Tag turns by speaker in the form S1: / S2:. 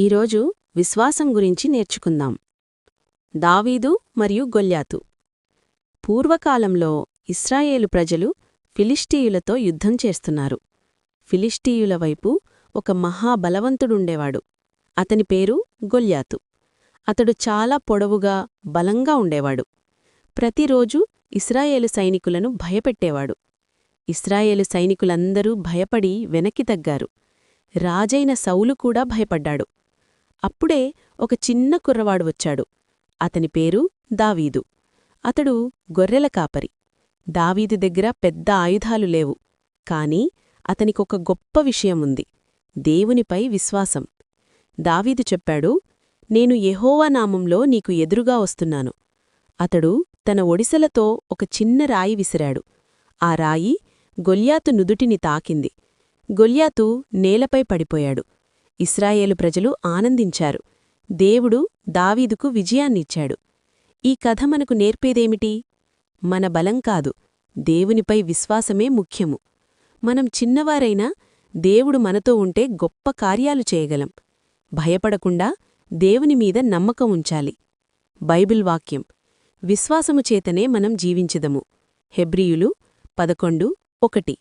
S1: ఈరోజు విశ్వాసం గురించి నేర్చుకుందాం. దావీదు మరియు గొల్యాతు. పూర్వకాలంలో ఇస్రాయేలు ప్రజలు ఫిలిష్టీయులతో యుద్ధం చేస్తున్నారు. ఫిలిష్టీయుల వైపు ఒక మహాబలవంతుడుండేవాడు. అతని పేరు గొల్యాతు. అతడు చాలా పొడవుగా బలంగా ఉండేవాడు. ప్రతిరోజూ ఇస్రాయేలు సైనికులను భయపెట్టేవాడు. ఇస్రాయేలు సైనికులందరూ భయపడి వెనక్కి తగ్గారు. రాజైన సౌలు కూడా భయపడ్డాడు. అప్పుడే ఒక చిన్న కుర్రవాడు వచ్చాడు. అతని పేరు దావీదు. అతడు గొర్రెల కాపరి. దావీదు దగ్గర పెద్ద ఆయుధాలు లేవు. కాని అతనికొక గొప్ప విషయముంది. దేవునిపై విశ్వాసం. దావీదు చెప్పాడు నేను యెహోవా నామంలో నీకు ఎదురుగా వస్తున్నాను. అతడు తన ఒడిసెలతో ఒక చిన్న రాయి విసిరాడు. ఆ రాయి గొల్యాతు నుదుటిని తాకింది. గొల్యాతు నేలపై పడిపోయాడు. ఇస్రాయేలు ప్రజలు ఆనందించారు. దేవుడు దావీదుకు విజయాన్నిచ్చాడు. ఈ కథ మనకు నేర్పేదేమిటి? మన బలం కాదు. దేవునిపై విశ్వాసమే ముఖ్యము. మనం చిన్నవారైనా దేవుడు మనతో ఉంటే గొప్ప కార్యాలు చేయగలం. భయపడకుండా దేవుని మీద నమ్మకం ఉంచాలి. బైబిల్ వాక్యం. విశ్వాసము చేతనే మనం జీవించదము. హెబ్రియులు పదకొండు ఒకటి.